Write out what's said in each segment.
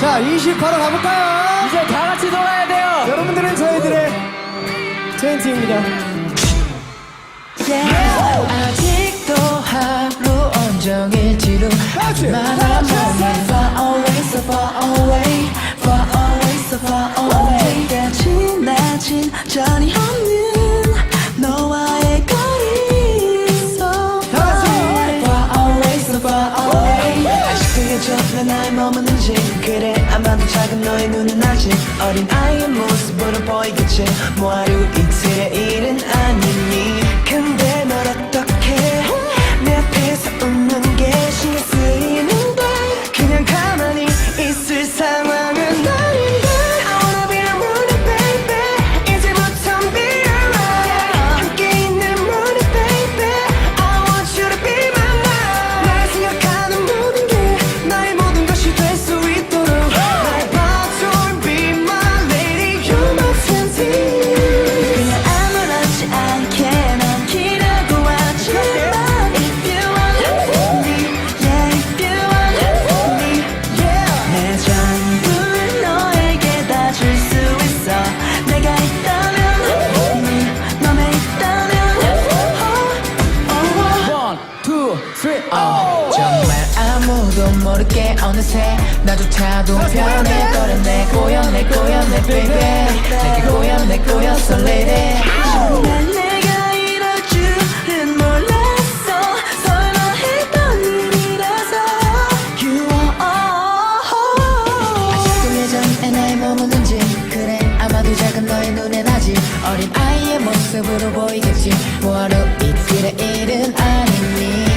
자, 20 바로 가볼까요? 이제 다 같이 돌아야 돼요. 여러분들은 저희들의 트웬티입니다. 아직도 하루 온종일지루 같이! 만한 몸에 Far away so far away Far away so far away 다 지나친 전이 저왜 나의 머무는지 그래. 아마도 작은 너의 눈은 아직 어린 아이의 모습으로 보이겠지. 뭐 하루 이틀의 일은 아니니. 근데 널 어떡해? 내 앞에서 웃는 게 신경 쓰이는데 그냥 가만히 있을 상황 two, three, 어, 정말 아무도 모르게 어느새 나조차도 변해. 버렸네 꼬였네 꼬였네 baby. 내게 꼬였네 꼬였어 lady. 정말 내가 이럴 줄은 몰랐어. 설마 했던 일이라서. You are. 아직도 예전에 나의 머무는지 그래. 아마도 작은 너의 눈엔 아직 어린 아이의 모습으로 보이겠지. 뭐하루 이틀의 일은 아니니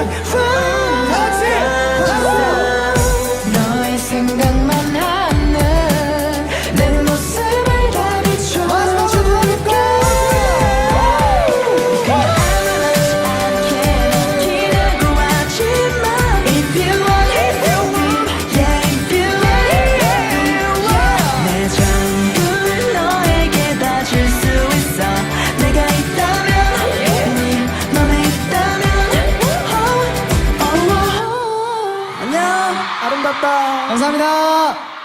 여러 안녕! 아름답다. 감사합니다.